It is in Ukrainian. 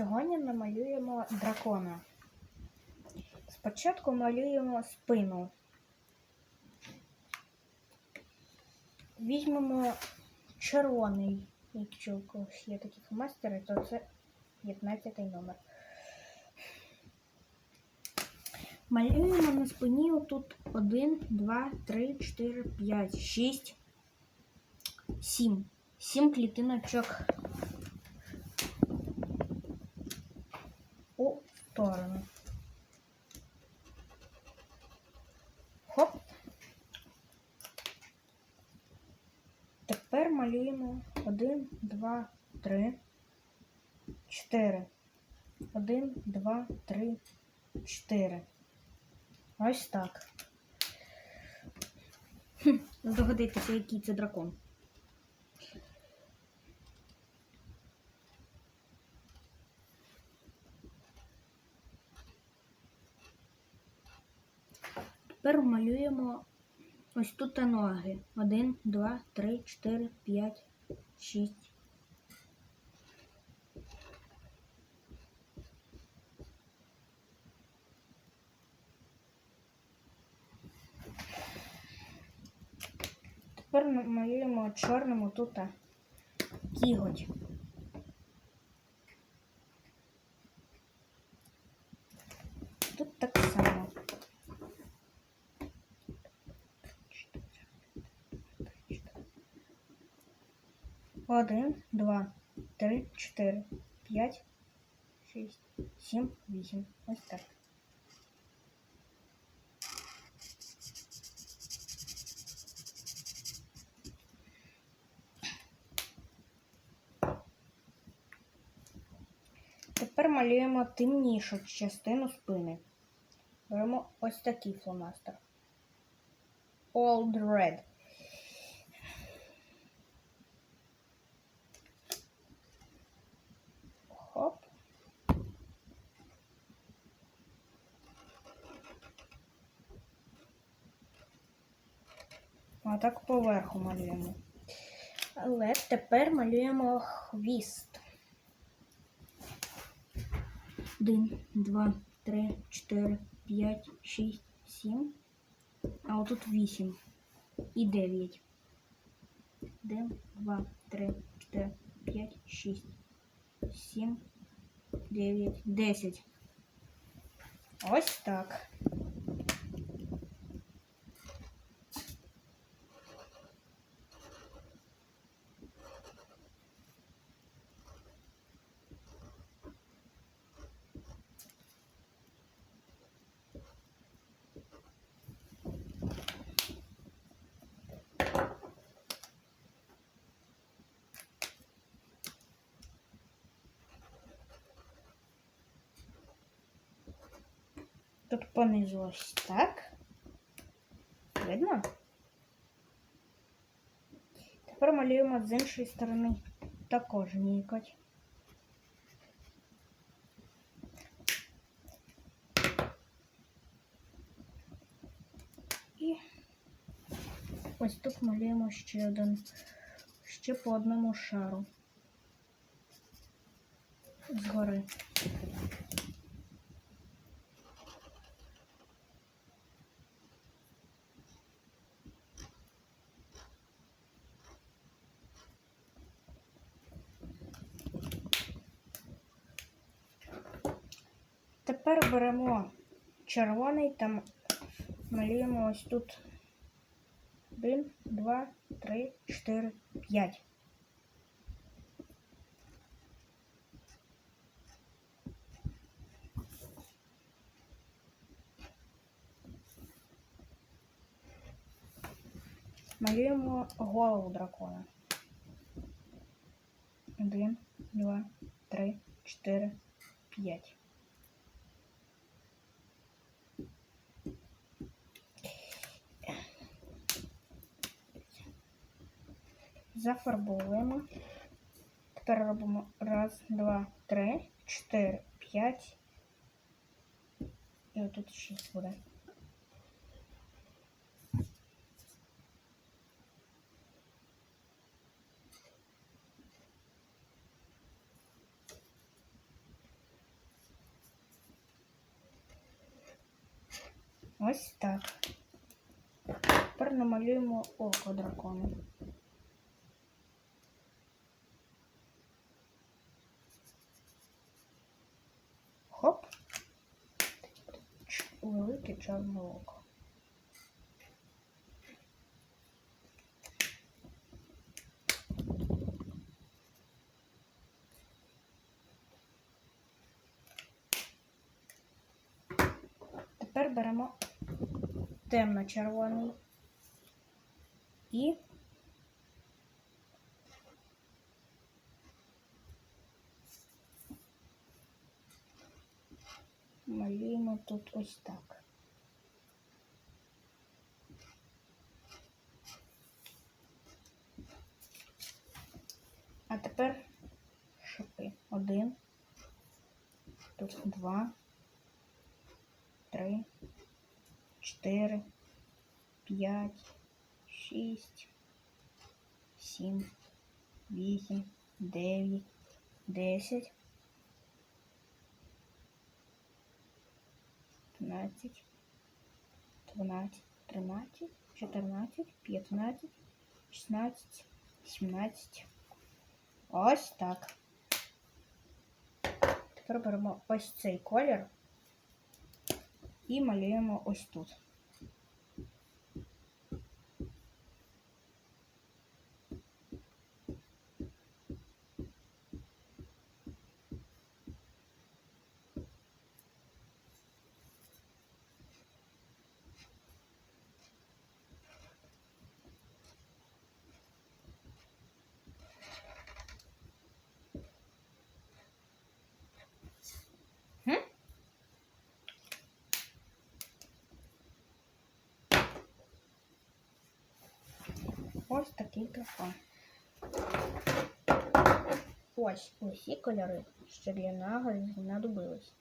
Сьогодні намалюємо дракона. Спочатку малюємо спину. Візьмемо червоний, якщо у когось є такі фломастери, то це 15 номер. Малюємо на спині отут 1, 2, 3, 4, 5, 6, 7. 7 клітиночок у сторону. Хоп. Тепер малюємо 1, 2, 3, 4. 1, 2, 3, 4. Ось так. Здогадайтеся, який це дракон. Тепер малюємо ось тут ноги. Один, два, три, чотири, п'ять, шість. Тепер малюємо чорному тут кіготь. 1, 2, 3, 4, 5, 6, 7, 8. Ось так. Тепер малюємо темнішу частину спини. Беремо ось такий фломастер. Old Red. А так поверху малюємо. Але тепер малюємо хвіст. Один, два, три, чотири, п'ять, шість, сім. А отут вісім і дев'ять. Один, два, три, чотири, п'ять, шість, сім, дев'ять, десять. Ось так. Тут понизу ось так. Видно? Тепер малюємо з іншої сторони також нікоть. І ось тут малюємо ще один, ще по одному шару згори. Тепер беремо червоний та малюємо ось тут. Один, два, три, чотири, п'ять. Малюємо голову дракона. Один, два, три, чотири, п'ять. зафарбовуємо. Тепер робимо раз, два, три, чотири, п'ять. І отут шість буде. Ось так. Тепер намалюємо око дракона. Чорне око. Тепер беремо темно-червоний і малюємо тут ось так. А тепер шипи. Один, два, три, чотири, п'ять, шість, сім, вісім, дев'ять, десять, п'ятнадцять, дванадцять, тринадцять, чотирнадцять, п'ятнадцять, шістнадцять, сімнадцять. Ось так. Тепер ось цей колір і малюємо ось тут. Ось такий дракон. Ось усі кольори, що для нагорі знадобились.